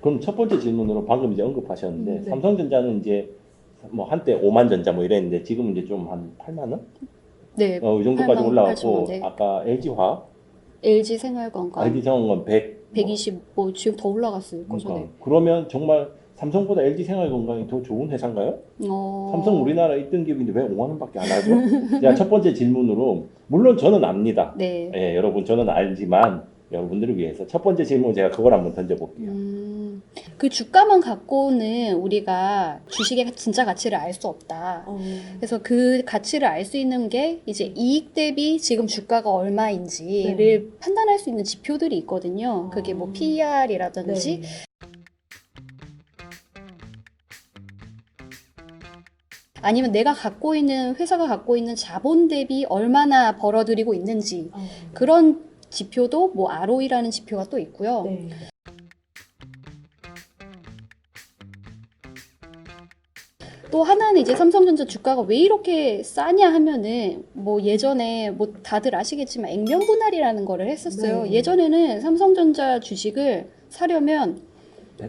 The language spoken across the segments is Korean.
그럼 첫 번째 질문으로 방금 이제 언급하셨는데 음, 네. 삼성전자는 이제 뭐 한때 5만 전자 뭐 이랬는데 지금 이제 좀 한 8만 원? 네, 어, 이 정도까지 8만, 올라갔고 8천 원, 네. 아까 LG화학, LG 생활건강 아이디 정원 100 120, 뭐 지금 더 올라갔을 거죠. 그러니까 네. 그러면 정말 삼성보다 LG 생활건강이 더 좋은 회사인가요? 어... 삼성 우리나라 1등 기업인데 왜 5만 원밖에 안 하죠? 자, 첫 번째 질문으로 물론 저는 압니다. 네. 예, 여러분 저는 알지만 여러분들을 위해서 첫 번째 질문 제가 그걸 한번 던져볼게요. 음, 그 주가만 갖고는 우리가 주식의 진짜 가치를 알 수 없다. 어, 그래서 그 가치를 알 수 있는 게 이제 이익 대비 지금 주가가 얼마인지를 네. 판단할 수 있는 지표들이 있거든요. 그게 뭐 아. PER이라든지 네. 아니면 내가 갖고 있는 회사가 갖고 있는 자본 대비 얼마나 벌어들이고 있는지 어, 그런 지표도 뭐 ROE라는 지표가 또 있고요. 네. 또 하나는 이제 삼성전자 주가가 왜 이렇게 싸냐 하면은 뭐 예전에 뭐 다들 아시겠지만 액면 분할이라는 거를 했었어요. 네. 예전에는 삼성전자 주식을 사려면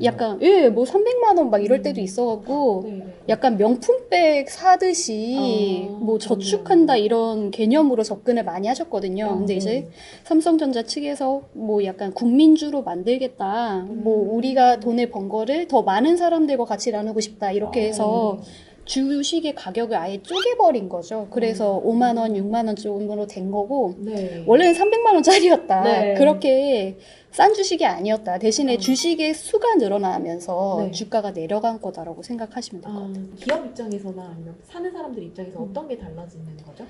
약간 예 뭐 300만 원 막 이럴 때도 음. 있어 갖고 네, 네. 약간 명품백 사듯이 어, 뭐 저축한다 이런 개념으로 접근을 많이 하셨거든요. 어, 근데 네. 이제 삼성전자 측에서 뭐 약간 국민주로 만들겠다. 뭐 음. 우리가 돈을 번 거를 더 많은 사람들과 같이 나누고 싶다. 이렇게 아, 해서 주식의 가격을 아예 쪼개버린 거죠. 그래서 음. 5만 원, 6만 원 정도로 된 거고 네. 원래는 300만 원짜리였다. 네. 그렇게 싼 주식이 아니었다. 대신에 어. 주식의 수가 늘어나면서 네. 주가가 내려간 거다라고 생각하시면 될것 같아요. 아, 기업 입장에서나 아니면 사는 사람들 입장에서 음. 어떤 게 달라지는 거죠?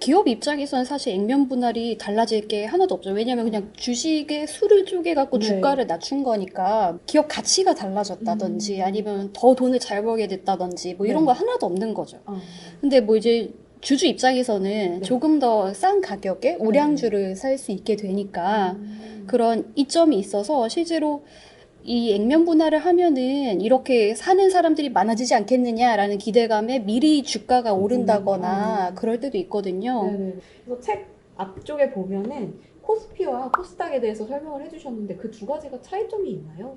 기업 입장에서는 사실 액면 분할이 달라질 게 하나도 없죠. 왜냐하면 그냥 주식의 수를 쪼개갖고 네. 주가를 낮춘 거니까 기업 가치가 달라졌다든지 음. 아니면 더 돈을 잘 벌게 됐다든지 뭐 이런 네. 거 하나도 없는 거죠. 어. 근데 뭐 이제 주주 입장에서는 네. 조금 더 싼 가격에 우량주를 살 수 있게 되니까 음. 그런 이점이 있어서 실제로 이 액면 분할을 하면은 이렇게 사는 사람들이 많아지지 않겠느냐라는 기대감에 미리 주가가 오른다거나 음. 그럴 때도 있거든요. 네네. 그래서 책 앞쪽에 보면은 코스피와 코스닥에 대해서 설명을 해주셨는데 그 두 가지가 차이점이 있나요?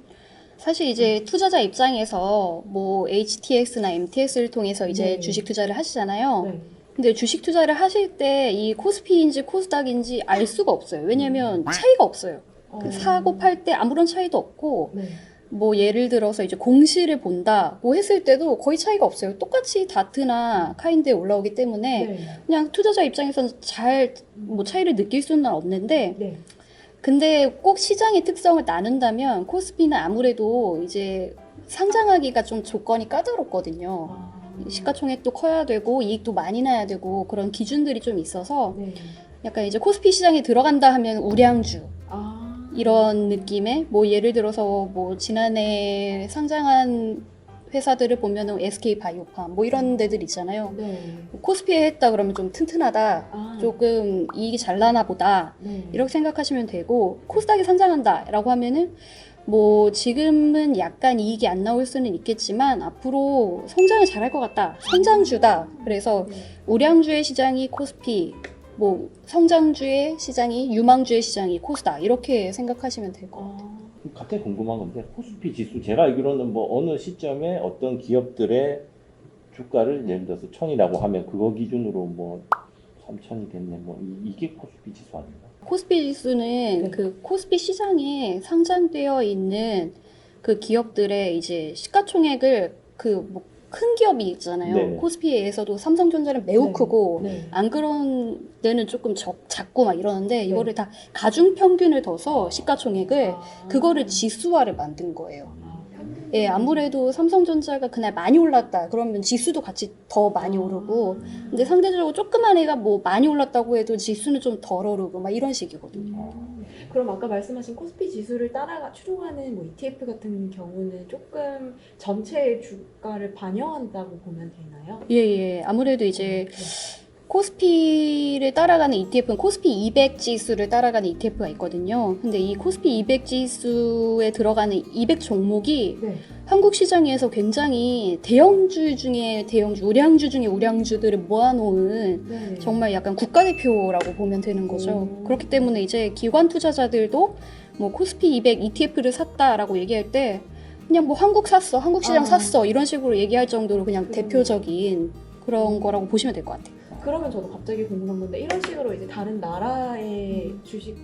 사실 이제 투자자 입장에서 뭐 HTX나 MTX를 통해서 이제 네. 주식 투자를 하시잖아요. 네. 근데 주식 투자를 하실 때 이 코스피인지 코스닥인지 알 수가 없어요. 왜냐면 차이가 없어요. 그 어. 사고 팔 때 아무런 차이도 없고 네. 뭐 예를 들어서 이제 공시를 본다고 했을 때도 거의 차이가 없어요. 똑같이 다트나 카인드에 올라오기 때문에 네. 그냥 투자자 입장에서는 잘 뭐 차이를 느낄 수는 없는데 네. 근데 꼭 시장의 특성을 나눈다면 코스피는 아무래도 이제 상장하기가 좀 조건이 까다롭거든요. 아. 시가총액도 커야 되고 이익도 많이 나야 되고 그런 기준들이 좀 있어서 네. 약간 이제 코스피 시장에 들어간다 하면 우량주 아. 이런 느낌의 뭐 예를 들어서 뭐 지난해 상장한 회사들을 보면은 SK 바이오팜 뭐 이런 데들 있잖아요. 네. 코스피에 했다 그러면 좀 튼튼하다. 아. 조금 이익이 잘 나나 보다. 네. 이렇게 생각하시면 되고 코스닥에 상장한다라고 하면은 뭐 지금은 약간 이익이 안 나올 수는 있겠지만 앞으로 성장을 잘할 것 같다. 성장주다. 그래서 네. 우량주의 시장이 코스피, 뭐 성장주의 시장이 유망주의 시장이 코스닥 이렇게 생각하시면 될 것 같아요. 아. 갑자기 궁금한 건데 코스피 지수 제가 알기로는 뭐 어느 시점에 어떤 기업들의 주가를 예를 들어서 천이라고 하면 그거 기준으로 뭐 3천이 됐네 뭐 이- 이게 코스피 지수 아닌가? 코스피 지수는 네. 그 코스피 시장에 상장되어 있는 그 기업들의 이제 시가총액을 그 뭐 큰 기업이 있잖아요. 네. 코스피에서도 삼성전자는 매우 네. 크고 네. 안 그런 데는 조금 적, 작고 막 이러는데 네. 이거를 다 가중 평균을 둬서 시가총액을 아. 그거를 지수화를 만든 거예요. 아. 예, 아무래도 삼성전자가 그날 많이 올랐다. 그러면 지수도 같이 더 많이 오르고. 근데 상대적으로 조그만 애가 뭐 많이 올랐다고 해도 지수는 좀 덜 오르고 막 이런 식이거든요. 음. 그럼 아까 말씀하신 코스피 지수를 따라가 추종하는 뭐 ETF 같은 경우는 조금 전체의 주가를 반영한다고 보면 되나요? 예, 예. 아무래도 이제 네. 코스피를 따라가는 ETF는 코스피 200 지수를 따라가는 ETF가 있거든요. 근데 이 코스피 200 지수에 들어가는 200 종목이 네. 한국 시장에서 굉장히 대형주 중에 대형주, 우량주 중에 우량주들을 모아놓은 네. 정말 약간 국가대표라고 보면 되는 거죠. 오. 그렇기 때문에 이제 기관 투자자들도 뭐 코스피 200 ETF를 샀다라고 얘기할 때 그냥 뭐 한국 샀어, 한국 시장 아. 샀어 이런 식으로 얘기할 정도로 그냥 그러네. 대표적인 그런 거라고 보시면 될 것 같아요. 그러면 저도 갑자기 궁금한 건데 이런 식으로 이제 다른 나라의 주식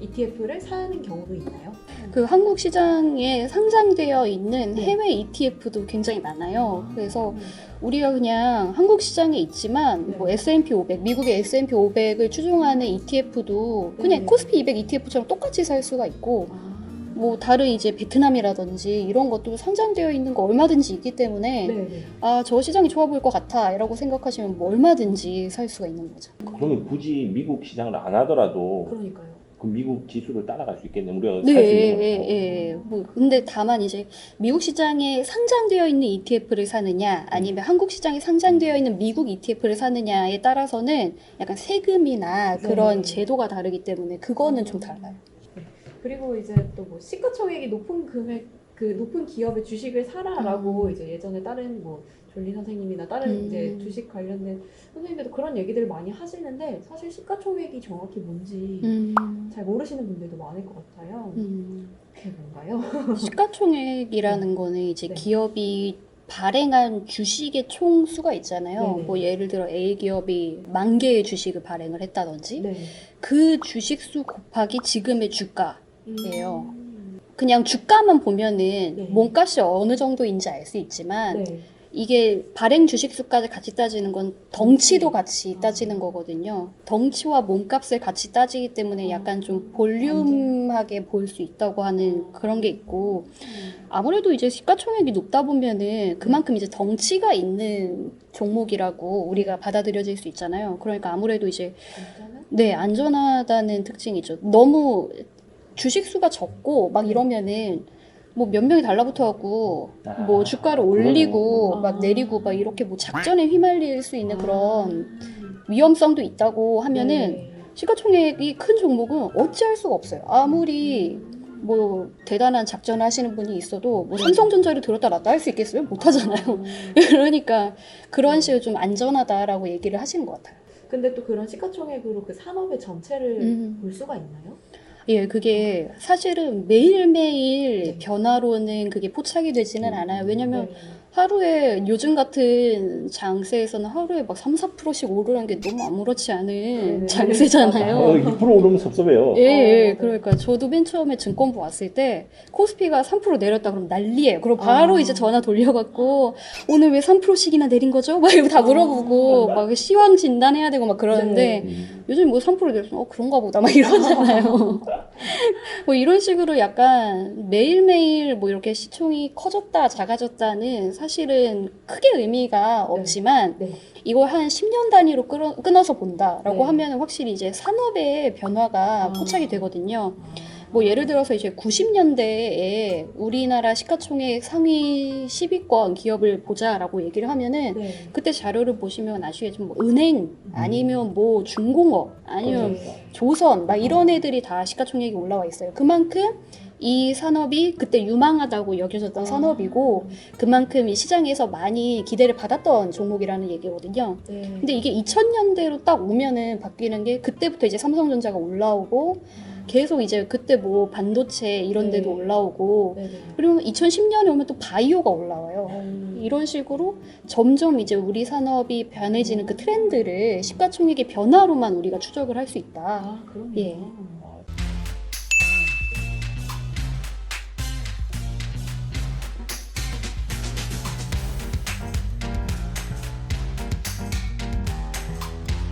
ETF를 사는 경우도 있나요? 그 한국 시장에 상장되어 있는 네. 해외 ETF도 굉장히 많아요. 그래서 음. 우리가 그냥 한국 시장에 있지만 네. 뭐 S&P 500, 미국의 S&P 500을 추종하는 ETF도 그냥 네. 코스피 200 ETF처럼 똑같이 살 수가 있고 아. 뭐 다른 이제 베트남이라든지 이런 것도 상장되어 있는 거 얼마든지 있기 때문에 네. 아 저 시장이 좋아 보일 것 같아라고 생각하시면 뭐 얼마든지 살 수가 있는 거죠. 그러면 굳이 미국 시장을 안 하더라도 그러니까요. 그 미국 지수를 따라갈 수 있겠네. 우리가 네, 살수 예, 있는 예, 거고. 예. 뭐 근데 다만 이제 미국 시장에 상장되어 있는 ETF를 사느냐 아니면 한국 시장에 상장되어 있는 미국 ETF를 사느냐에 따라서는 약간 세금이나 그런 네. 제도가 다르기 때문에 그거는 좀 달라요. 그리고 이제 또 뭐 시가총액이 높은 금액 그 높은 기업의 주식을 사라라고 이제 예전에 다른 뭐 졸리 선생님이나 다른 음. 이제 주식 관련된 선생님들도 그런 얘기들을 많이 하시는데 사실 시가총액이 정확히 뭔지 음, 잘 모르시는 분들도 많을 것 같아요. 음. 그게 뭔가요? 시가총액이라는 거는 이제 네. 기업이 발행한 주식의 총 수가 있잖아요. 네네. 뭐 예를 들어 A 기업이 만 개의 주식을 발행을 했다든지 네. 그 주식 수 곱하기 지금의 주가 예요. 음. 그냥 주가만 보면은 네. 몸값이 어느 정도인지 알 수 있지만 네. 이게 발행 주식 수까지 같이 따지는 건 덩치도 같이 아. 따지는 거거든요. 덩치와 몸값을 같이 따지기 때문에 약간 좀 볼륨하게 보일 수 있다고 하는 그런 게 있고 아무래도 이제 시가총액이 높다 보면은 그만큼 이제 덩치가 있는 종목이라고 우리가 받아들여질 수 있잖아요. 그러니까 아무래도 이제? 네, 안전하다는 특징이 있죠. 너무 주식 수가 적고 막 이러면은 뭐 몇 명이 달라붙어갖고 아, 뭐 주가를 올리고 그러네. 막 아. 내리고 막 이렇게 뭐 작전에 휘말릴 수 있는 그런 음. 위험성도 있다고 하면은 네. 시가총액이 큰 종목은 어찌할 수가 없어요. 아무리 뭐 대단한 작전을 하시는 분이 있어도 뭐 네. 삼성전자를 들었다 놨다 할 수 있겠어요? 못 하잖아요. 음. 그러니까 그런 식으로 좀 안전하다라고 얘기를 하시는 것 같아요. 근데 또 그런 시가총액으로 그 산업의 전체를 음. 볼 수가 있나요? 예, 그게 사실은 매일매일 네. 변화로는 그게 포착이 되지는 음. 않아요. 왜냐면 네. 하루에 요즘 같은 장세에서는 하루에 막 3, 4%씩 오르는 게 너무 아무렇지 않은 네. 장세잖아요. 어, 2% 오르면 섭섭해요. 예, 예, 어, 그러니까 저도 맨 처음에 증권부 왔을 때 코스피가 3% 내렸다 그러면 난리예요. 그리고 바로 아. 이제 전화 돌려갖고 오늘 왜 3%씩이나 내린 거죠? 막 이거 다 아. 물어보고 막 시황 진단해야 되고 막 그러는데 음. 요즘 뭐 3% 내렸으면 어 그런가 보다 막 이러잖아요. 뭐 이런 식으로 약간 매일매일 뭐 이렇게 시총이 커졌다 작아졌다는 사실은 크게 의미가 없지만 네. 이걸 한 10년 단위로 끊어, 끊어서 본다라고 네. 하면 확실히 이제 산업의 변화가 아. 포착이 되거든요. 뭐 예를 들어서 이제 90년대에 우리나라 시가총액 상위 10위권 기업을 보자라고 얘기를 하면은 네. 그때 자료를 보시면 아시겠지만 뭐 은행 아니면 뭐 중공업 아니면 네. 조선 막 이런 애들이 다 시가총액이 올라와 있어요. 그만큼 이 산업이 그때 유망하다고 여겨졌던 아. 산업이고 그만큼 이 시장에서 많이 기대를 받았던 종목이라는 얘기거든요. 네. 근데 이게 2000년대로 딱 오면은 바뀌는 게 그때부터 이제 삼성전자가 올라오고 계속 이제 그때 뭐 반도체 이런 데도 네. 올라오고 네네. 그리고 2010년에 오면 또 바이오가 올라와요. 음. 이런 식으로 점점 이제 우리 산업이 변해지는 그 트렌드를 시가총액의 변화로만 우리가 추적을 할 수 있다. 아 그럼요. 예.